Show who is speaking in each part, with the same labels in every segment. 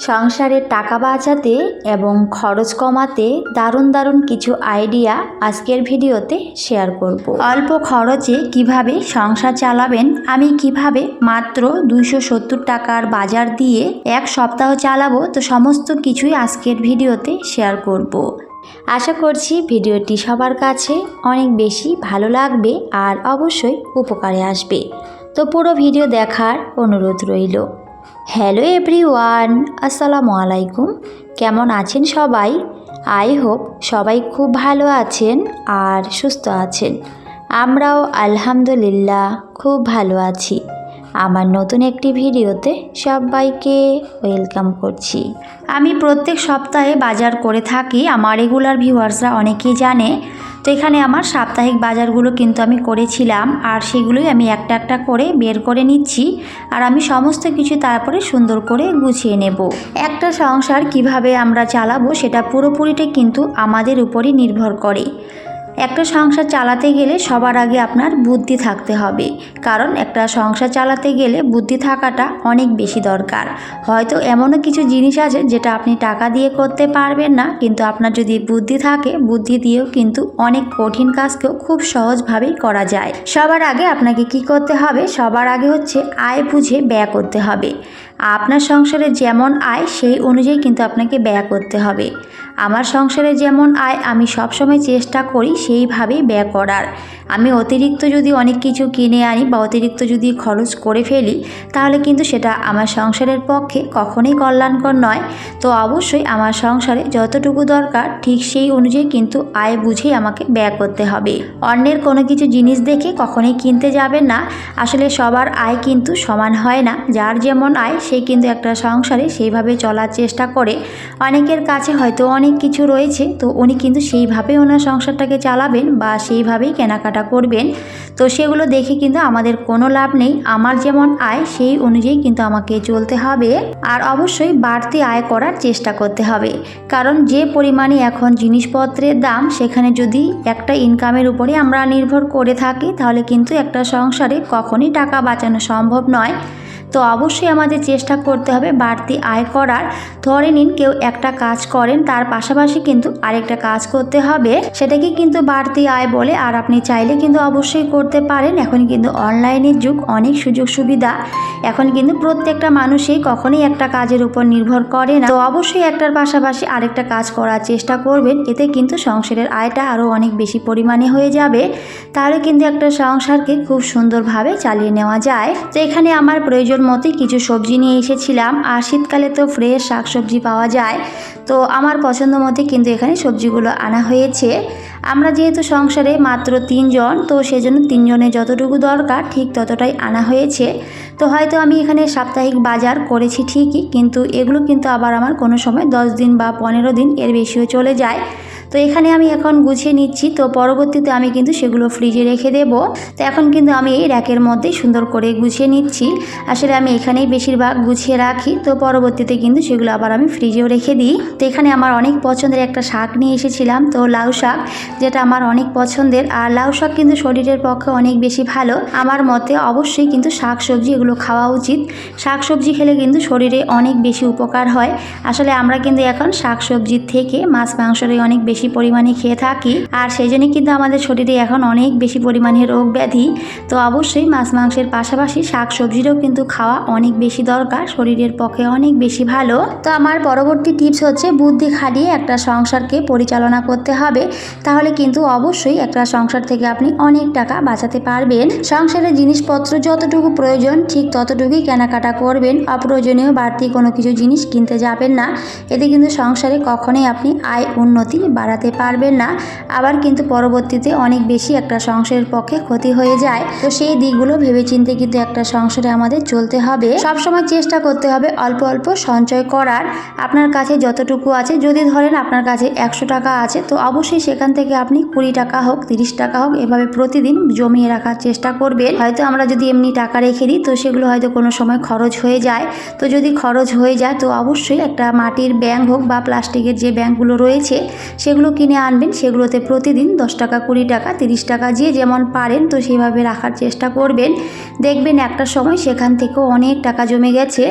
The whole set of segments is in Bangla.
Speaker 1: সংসারের টাকা বাঁচাতে এবং খরচ কমাতে দারুণ দারুণ কিছু আইডিয়া আজকের ভিডিওতে শেয়ার করব। অল্প খরচে কীভাবে সংসার চালাবেন? আমি কীভাবে মাত্র দুইশো সত্তর টাকার বাজার দিয়ে এক সপ্তাহ চালাবো? তো সমস্ত কিছুই আজকের ভিডিওতে শেয়ার করব। আশা করছি ভিডিওটি সবার কাছে অনেক বেশি ভালো লাগবে আর অবশ্যই উপকারে আসবে। তো পুরো ভিডিও দেখার অনুরোধ রইল। হ্যালো এভরিওয়ান, আসসালামু আলাইকুম। কেমন আছেন সবাই? আই হোপ সবাই খুব ভালো আছেন আর সুস্থ আছেন। আমরাও আলহামদুলিল্লাহ খুব ভালো আছি। আমার নতুন একটি ভিডিওতে সবাইকে ওয়েলকাম করছি। আমি প্রত্যেক সপ্তাহে বাজার করে থাকি। আমার রেগুলার ভিউয়ার্সরা অনেকেই জানে তো এখানে আমার সাপ্তাহিক বাজারগুলো কিন্তু আমি করেছিলাম, আর সেগুলোই আমি একটা একটা করে বের করে নিচ্ছি, আর আমি সমস্ত কিছু তারপরে সুন্দর করে গুছিয়ে নেব। একটা সংসার কীভাবে আমরা চালাবো সেটা পুরোপুরিটা কিন্তু আমাদের উপরই নির্ভর করে। একটা সংসার চালাতে গেলে সবার আগে আপনার বুদ্ধি থাকতে হবে। কারণ একটা সংসার চালাতে গেলে বুদ্ধি থাকাটা অনেক বেশি দরকার। হয়তো এমনও কিছু জিনিস আছে যেটা আপনি টাকা দিয়ে করতে পারবেন না, কিন্তু আপনার যদি বুদ্ধি থাকে, বুদ্ধি দিয়েও কিন্তু অনেক কঠিন কাজকেও খুব সহজভাবেই করা যায়। সবার আগে আপনাকে কি করতে হবে? সবার আগে হচ্ছে আয় বুঝে ব্যয় করতে হবে। আপনার সংসারে যেমন আয়, সেই অনুযায়ী কিন্তু আপনাকে ব্যয় করতে হবে। আমার সংসারে যেমন আয়, আমি সবসময় চেষ্টা করি সেইভাবেই ব্যয় করার। আমি অতিরিক্ত যদি অনেক কিছু কিনে আনি বা অতিরিক্ত যদি খরচ করে ফেলি, তাহলে কিন্তু সেটা আমার সংসারের পক্ষে কখনোই কল্যাণকর নয়। তো অবশ্যই আমার সংসারে যতটুকু দরকার, ঠিক সেই অনুযায়ী কিন্তু আয় বুঝেই আমাকে ব্যয় করতে হবে। অন্যের কোনো কিছু জিনিস দেখে কখনোই কিনতে যাবেন না। আসলে সবার আয় কিন্তু সমান হয় না। যার যেমন আয় সে কিন্তু একটা সংসারে সেইভাবে চলার চেষ্টা করে। অনেকের কাছে হয়তো অনেক কিছু রয়েছে, তো উনি কিন্তু সেইভাবে ওনার সংসারটাকে চালাবেন বা সেইভাবেই কেনাকাটা করবেন। তো সেগুলো দেখে কিন্তু আমাদের কোনো লাভ নেই। আমার যেমন আয়, সেই অনুযায়ী কিন্তু আমাকে চলতে হবে। আর অবশ্যই বাড়তি আয় করার চেষ্টা করতে হবে। কারণ যে পরিমাণে এখন জিনিসপত্রের দাম, সেখানে যদি একটা ইনকামের উপরে আমরা নির্ভর করে থাকি, তাহলে কিন্তু একটা সংসারে কখনই টাকা বাঁচানো সম্ভব নয়। তো অবশ্যই আমাদের চেষ্টা করতে হবে বাড়তি আয় করার। ধরে নিন কেউ একটা কাজ করেন, তার পাশাপাশি কিন্তু আরেকটা কাজ করতে হবে। সেটাকে কিন্তু বাড়তি আয় বলে আর আপনি চাইলে কিন্তু অবশ্যই করতে পারেন। এখন কিন্তু অনলাইনের যুগ, অনেক সুযোগ সুবিধা। এখন কিন্তু প্রত্যেকটা মানুষই কখনোই একটা কাজের উপর নির্ভর করে না। তো অবশ্যই একটার পাশাপাশি আরেকটা কাজ করার চেষ্টা করবেন, এতে কিন্তু সংসারের আয়টা আরও অনেক বেশি পরিমাণে হয়ে যাবে। তাহলে কিন্তু একটা সংসারকে খুব সুন্দরভাবে চালিয়ে নেওয়া যায়। তো এখানে আমার প্রয়োজন মতোই কিছু সবজি নিয়ে এসেছিলাম। আর শীতকালে তো ফ্রেশ শাকসবজি পাওয়া যায়। তো আমার পছন্দ মতে কিন্তু এখানে সবজিগুলো আনা হয়েছে। আমরা যেহেতু সংসারে মাত্র তিনজন, তো সেজন্য তিনজনের যতটুকু দরকার ঠিক ততটাই আনা হয়েছে। তো হয়তো আমি এখানে সাপ্তাহিক বাজার করেছি ঠিকই, কিন্তু এগুলো কিন্তু আবার আমার কোনো সময় দশ দিন বা পনেরো দিন এর বেশিও চলে যায়। তো এখানে আমি এখন গুছিয়ে নিচ্ছি, তো পরবর্তীতে আমি কিন্তু সেগুলো ফ্রিজে রেখে দেব। তো এখন কিন্তু আমি এই র্যাকের মধ্যেই সুন্দর করে গুছিয়ে নিচ্ছি। আসলে আমি এখানেই বেশিরভাগ গুছিয়ে রাখি। তো পরবর্তীতে কিন্তু সেগুলো আবার আমি ফ্রিজেও রেখে দিই। তো এখানে আমার অনেক পছন্দের একটা শাক নিয়ে এসেছিলাম। তো লাউ শাক, যেটা আমার অনেক পছন্দের। আর লাউ শাক কিন্তু শরীরের পক্ষে অনেক বেশি ভালো। আমার মতে অবশ্যই কিন্তু শাক সবজি এগুলো খাওয়া উচিত। শাক সবজি খেলে কিন্তু শরীরে অনেক বেশি উপকার হয়। আসলে আমরা কিন্তু এখন শাক সবজির থেকে মাছ, মাংসরে অনেক বেশি পরিমাণে খেয়ে থাকি। আর সেই জন্যই কিন্তু আমাদের শরীরে এখন অনেক বেশি পরিমাণে রোগ ব্যাধি। তো অবশ্যই মাছ, মাংসের পাশাপাশি শাক সবজিরও কিন্তু খাওয়া অনেক বেশি দরকার, শরীরের পক্ষে অনেক বেশি ভালো। তো আমার পরবর্তী টিপস হচ্ছে বুদ্ধি খাটিয়ে একটা সংসারকে পরিচালনা করতে হবে। তাহলে কিন্তু অবশ্যই একটা সংসার থেকে আপনি অনেক টাকা বাঁচাতে পারবেন। সংসারের জিনিসপত্র যতটুকু প্রয়োজন, ঠিক ততটুকুই কেনাকাটা করবেন। অপ্রয়োজনীয় বাড়তি কোনো কিছু জিনিস কিনতে যাবেন না। এতে কিন্তু সংসারে কখনোই আপনি আয় উন্নতি বাড়াতে পারবেন না। আবার কিন্তু পরবর্তীতে অনেক বেশি একটা সংসারের পক্ষে ক্ষতি হয়ে যায়। তো সেই দিকগুলো ভেবেচিন্তে কিন্তু একটা সংসারে আমাদের চলতে হবে, সবসময় চেষ্টা করতে হবে অল্প অল্প সঞ্চয় করার। আপনার কাছে যতটুকু আছে, যদি ধরেন আপনার কাছে একশো টাকা আছে, তো অবশ্যই সেখান থেকে আপনি কুড়ি টাকা হোক, তিরিশ টাকা হোক, এভাবে প্রতিদিন জমিয়ে রাখার চেষ্টা করবেন। হয়তো আমরা যদি এমনি টাকা রেখে দিই, তো সেগুলো হয়তো কোনো সময় খরচ হয়ে যায়। তো যদি খরচ হয়ে যায়, তো অবশ্যই একটা মাটির ব্যাংক হোক বা প্লাস্টিকের যে ব্যাংকগুলো রয়েছে, সেগুলো কিনে আনবেন। সেগুলোতে প্রতিদিন দশ টাকা, কুড়ি টাকা, তিরিশ টাকা, যে যেমন পারেন, তো সেইভাবে রাখার চেষ্টা করবেন। দেখবেন একটা সময় সেখান থেকেও অনেক টাকা জমে গেছে।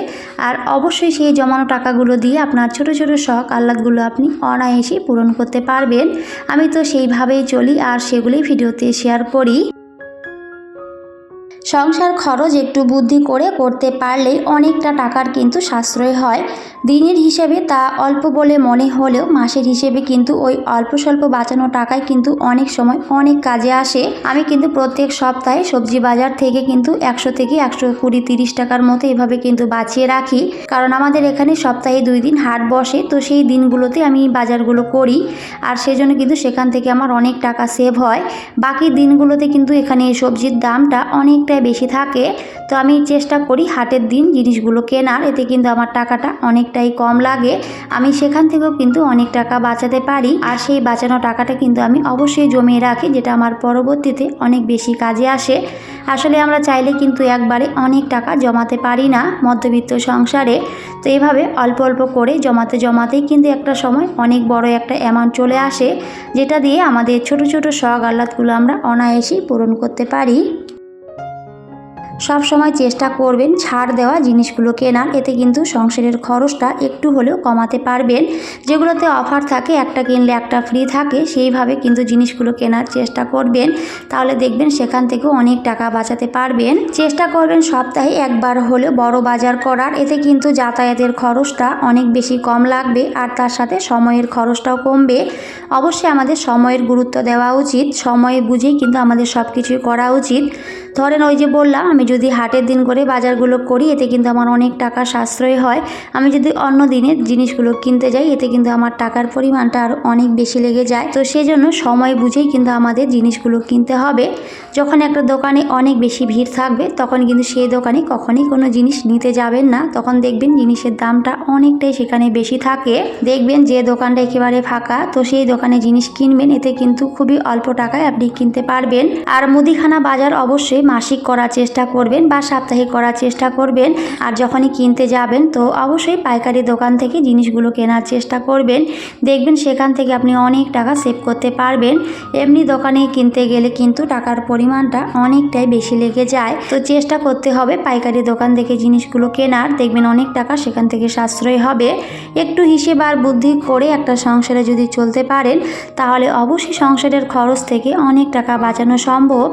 Speaker 1: আর অবশ্যই সেই জমানো টাকাগুলো দিয়ে আপনার ছোট ছোট শখ, আহ্লাদগুলো আপনি অনায়াসেই পূরণ করতে পারবেন। আমি তো সেইভাবেই চলি আর সেগুলোই ভিডিওতে শেয়ার করি। সংসার খরচ একটু বুদ্ধি করে করতে পারলেই অনেকটা টাকার কিন্তু সাশ্রয় হয়। দিনের হিসেবে তা অল্প বলে মনে হলেও মাসের হিসেবে কিন্তু ওই অল্প স্বল্প বাঁচানো টাকায় কিন্তু অনেক সময় অনেক কাজে আসে। আমি কিন্তু প্রত্যেক সপ্তাহে সবজি বাজার থেকে কিন্তু একশো থেকে একশো কুড়ি তিরিশ টাকার মতো এভাবে কিন্তু বাঁচিয়ে রাখি। কারণ আমাদের এখানে সপ্তাহে দুই দিন হাট বসে, তো সেই দিনগুলোতে আমি বাজারগুলো করি। আর সেজন্য কিন্তু সেখান থেকে আমার অনেক টাকা সেভ হয়। বাকি দিনগুলোতে কিন্তু এখানে সবজির দামটা অনেকটাই বেশি থাকে, তো আমি চেষ্টা করি হাটের দিন জিনিসগুলো কেনার। এতে কিন্তু আমার টাকাটা অনেকটাই কম লাগে। আমি সেখান থেকেও কিন্তু অনেক টাকা বাঁচাতে পারি। আর সেই বাঁচানো টাকাটা কিন্তু আমি অবশ্যই জমিয়ে রাখি, যেটা আমার পরবর্তীতে অনেক বেশি কাজে আসে। আসলে আমরা চাইলে কিন্তু একবারে অনেক টাকা জমাতে পারি না মধ্যবিত্ত সংসারে। তো এভাবে অল্প অল্প করে জমাতে জমাতেই কিন্তু একটা সময় অনেক বড় একটা অ্যামাউন্ট চলে আসে, যেটা দিয়ে আমাদের ছোট ছোট শখ আহ্লাদগুলো আমরা অনায়াসেই পূরণ করতে পারি। সব সময় চেষ্টা করবেন ছাড় দেওয়া জিনিসগুলো কেনার। এতে কিন্তু সংসারের খরচটা একটু হলেও কমাতে পারবেন। যেগুলোতে অফার থাকে, একটা কিনলে একটা ফ্রি থাকে, সেইভাবে কিন্তু জিনিসগুলো কেনার চেষ্টা করবেন। তাহলে দেখবেন সেখান থেকেও অনেক টাকা বাঁচাতে পারবেন। চেষ্টা করবেন সপ্তাহে একবার হলেও বড় বাজার করার। এতে কিন্তু যাতায়াতের খরচটা অনেক বেশি কম লাগবে আর তার সাথে সময়ের খরচটাও কমবে। অবশ্যই আমাদের সময়ের গুরুত্ব দেওয়া উচিত। সময় বুঝেই কিন্তু আমাদের সব কিছুই করা উচিত। ধরেন ওই যে বললাম, আমি যদি হাটের দিন করে বাজারগুলো করি, এতে কিন্তু আমার অনেক টাকা সাশ্রয় হয়। আমি যদি অন্য দিনের জিনিসগুলো কিনতে যাই, এতে কিন্তু আমার টাকার পরিমাণটা আর অনেক বেশি লেগে যায়। তো সেজন্য সময় বুঝেই কিন্তু আমাদের জিনিসগুলো কিনতে হবে। যখন একটা দোকানে অনেক বেশি ভিড় থাকবে, তখন কিন্তু সেই দোকানে কখনই কোনো জিনিস নিতে যাবেন না। তখন দেখবেন জিনিসের দামটা অনেকটাই সেখানে বেশি থাকে। দেখবেন যে দোকানটা একেবারে ফাঁকা, তো সেই দোকানে জিনিস কিনবেন, এতে কিন্তু খুবই অল্প টাকায় আপনি কিনতে পারবেন। আর মুদিখানা বাজার অবশ্যই মাসিক করার চেষ্টা করবেন বা সাপ্তাহিক করার চেষ্টা করবেন। আর যখনই কিনতে যাবেন, তো অবশ্যই পাইকারি দোকান থেকে জিনিসগুলো কেনার চেষ্টা করবেন। দেখবেন সেখান থেকে আপনি অনেক টাকা সেভ করতে পারবেন। এমনি দোকানে কিনতে গেলে কিন্তু টাকার পরিমাণটা অনেকটাই বেশি লেগে যায়। তো চেষ্টা করতে হবে পাইকারি দোকান থেকে জিনিসগুলো কেনার। দেখবেন অনেক টাকা সেখান থেকে সাশ্রয় হবে। একটু হিসেব আর বুদ্ধি করে একটা সংসারে যদি চলতে পারেন, তাহলে অবশ্যই সংসারের খরচ থেকে অনেক টাকা বাঁচানো সম্ভব।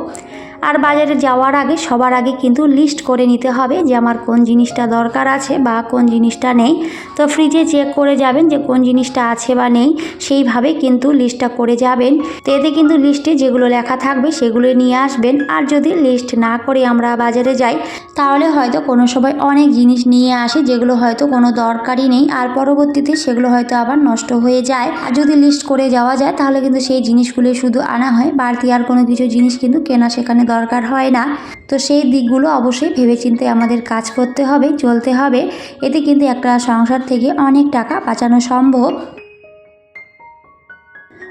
Speaker 1: আর বাজারে যাওয়ার আগে সবার আগে কিন্তু লিস্ট করে নিতে হবে যে আমার কোন জিনিসটা দরকার আছে বা কোন জিনিসটা নেই। তো ফ্রিজে চেক করে যাবেন যে কোন জিনিসটা আছে বা নেই, সেইভাবে কিন্তু লিস্টটা করে যাবেন। তো এতে কিন্তু লিস্টে যেগুলো লেখা থাকবে সেগুলো নিয়ে আসবেন। আর যদি লিস্ট না করে আমরা বাজারে যাই, তাহলে হয়তো কোনো সময় অনেক জিনিস নিয়ে আসে যেগুলো হয়তো কোনো দরকারই নেই আর পরবর্তীতে সেগুলো হয়তো আবার নষ্ট হয়ে যায়। আর যদি লিস্ট করে যাওয়া যায়, তাহলে কিন্তু সেই জিনিসগুলো শুধু আনা হয়। বাড়তি আর কোনো কিছু জিনিস কিন্তু কেনা সেখানে দরকার হয় না। তো সেই দিকগুলো অবশ্যই ভেবেচিন্তে আমাদের কাজ করতে হবে, চলতে হবে। এতে কিন্তু একটা সংসার থেকে অনেক টাকা বাঁচানো সম্ভব।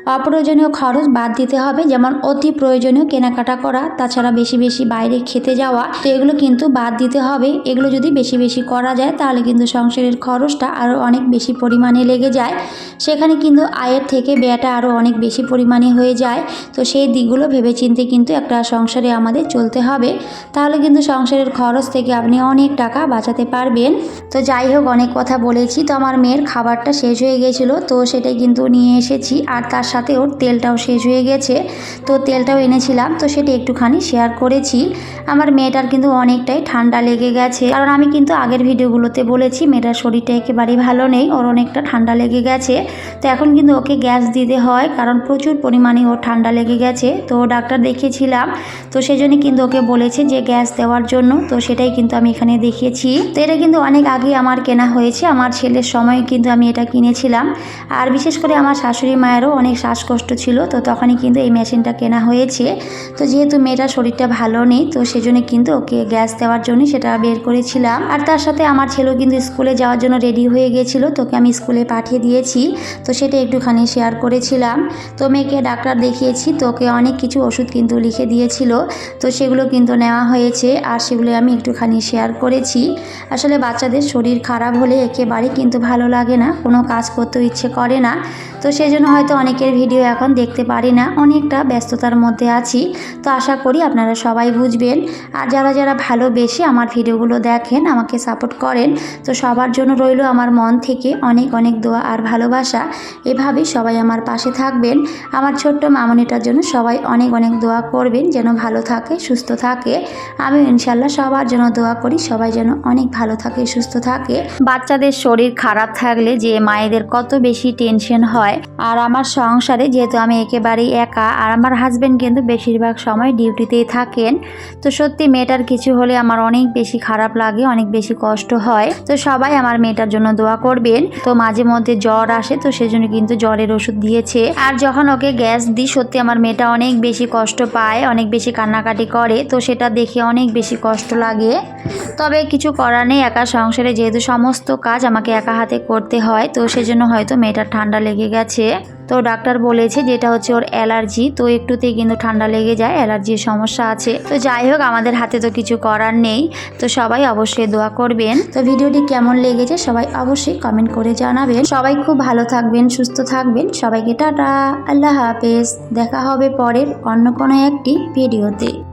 Speaker 1: অপ্রয়োজনীয় খরচ বাদ দিতে হবে, যেমন অতি প্রয়োজনীয় কেনাকাটা করা, তাছাড়া বেশি বেশি বাইরে খেতে যাওয়া। তো এগুলো কিন্তু বাদ দিতে হবে। এগুলো যদি বেশি বেশি করা যায়, তাহলে কিন্তু সংসারের খরচটা আরও অনেক বেশি পরিমাণে লেগে যায়। সেখানে কিন্তু আয়ের থেকে ব্যয়টা আরও অনেক বেশি পরিমাণে হয়ে যায়। তো সেই দিকগুলো ভেবেচিন্তে কিন্তু একটা সংসারে আমাদের চলতে হবে। তাহলে কিন্তু সংসারের খরচ থেকে আপনি অনেক টাকা বাঁচাতে পারবেন। তো যাই হোক, অনেক কথা বলেছি। তো আমার মেয়ের খাবারটা শেষ হয়ে গেছিল, তো সেটাই কিন্তু নিয়ে এসেছি। আর তার সাথে ওর তেলটাও শেষ হয়ে গেছে। তো তেলটাও এনেছিলাম, তো সেটি একটুখানি শেয়ার করেছি। আমার মেয়েটার কিন্তু অনেকটাই ঠান্ডা লেগে গেছে। কারণ আমি কিন্তু আগের ভিডিওগুলোতে বলেছি, মেয়েটার শরীরটা একেবারেই ভালো নেই, ওর অনেকটা ঠান্ডা লেগে গেছে। তো এখন কিন্তু ওকে গ্যাস দিতে হয়, কারণ প্রচুর পরিমাণে ওর ঠান্ডা লেগে গেছে। তো ডাক্তার দেখিয়েছিলাম, তো সেই সেজন্য কিন্তু ওকে বলেছে যে গ্যাস দেওয়ার জন্য। তো সেটাই কিন্তু আমি এখানে দেখিয়েছি। তো এটা কিন্তু অনেক আগে আমার কেনা হয়েছে। আমার ছেলের সময় কিন্তু আমি এটা কিনেছিলাম। আর বিশেষ করে আমার শাশুড়ি মায়েরও অনেক শ্বাসকষ্ট ছিল, তো তখনই কিন্তু এই মেশিনটা কেনা হয়েছে। তো যেহেতু মেয়েটার শরীরটা ভালো নেই, তো সেজন্য কিন্তু ওকে গ্যাস দেওয়ার জন্য সেটা বের করেছিলাম। আর তার সাথে আমার ছেলেও কিন্তু স্কুলে যাওয়ার জন্য রেডি হয়ে গেছিল, তোকে আমি স্কুলে পাঠিয়ে দিয়েছি, তো সেটা একটুখানি শেয়ার করেছিলাম। তো মেয়েকে ডাক্তার দেখিয়েছি তোকে অনেক কিছু ওষুধ কিন্তু লিখে দিয়েছিল, তো সেগুলো কিন্তু নেওয়া হয়েছে, আর সেগুলো আমি একটুখানি শেয়ার করেছি। আসলে বাচ্চাদের শরীর খারাপ হলে একেবারে কিন্তু ভালো লাগে না, কোনো কাজ করতে ইচ্ছে করে না, তো সেই জন্য হয়তো অনেকের আগের ভিডিও এখন দেখতে পারি না, অনেকটা ব্যস্ততার মধ্যে আছি। তো আশা করি আপনারা সবাই বুঝবেন। আর যারা যারা ভালোবেসে আমার ভিডিওগুলো দেখেন, আমাকে সাপোর্ট করেন, তো সবার জন্য রইল আমার মন থেকে অনেক অনেক দোয়া আর ভালোবাসা। এভাবে সবাই আমার পাশে থাকবেন। আমার ছোট্ট মামনিটার জন্য সবাই অনেক অনেক দোয়া করবেন, যেন ভালো থাকে, সুস্থ থাকে। আমি ইনশাল্লাহ সবার জন্য দোয়া করি, সবাই যেন অনেক ভালো থাকে, সুস্থ থাকে। বাচ্চাদের শরীর খারাপ থাকলে যে মায়েদের কত বেশি টেনশন হয়। আর আমার সংসারে, যেহেতু আমি একেবারেই একা, আর আমার হাজব্যান্ড কিন্তু বেশিরভাগ সময় ডিউটিতেই থাকেন। তো সত্যি মেয়েটার কিছু হলে আমার অনেক বেশি খারাপ লাগে, অনেক বেশি কষ্ট হয়। তো সবাই আমার মেয়েটার জন্য দোয়া করবেন। তো মাঝে মধ্যে জ্বর আসে, তো সেজন্য কিন্তু জ্বরের ওষুধ দিয়েছে। আর যখন ওকে গ্যাস দিই, সত্যি আমার মেয়েটা অনেক বেশি কষ্ট পায়, অনেক বেশি কান্নাকাটি করে। তো সেটা দেখে অনেক বেশি কষ্ট লাগে। তবে কিছু করার নেই, একা সংসারে যেহেতু সমস্ত কাজ আমাকে একা হাতে করতে হয়, তো সেজন্য হয়তো মেয়েটার ঠান্ডা লেগে গেছে। তো ডাক্তার বলেছে যেটা হচ্ছে ওর অ্যালার্জি, তো একটুতেই কিন্তু ঠান্ডা লেগে যায়, অ্যালার্জির সমস্যা আছে। তো যাই হোক, আমাদের হাতে তো কিছু করার নেই, তো সবাই অবশ্যই দোয়া করবেন। তো ভিডিওটি কেমন লেগেছে সবাই অবশ্যই কমেন্ট করে জানাবেন। সবাই খুব ভালো থাকবেন, সুস্থ থাকবেন। সবাইকে টাটা, আল্লাহ হাফেজ। দেখা হবে পরের অন্য কোনো একটি ভিডিওতে।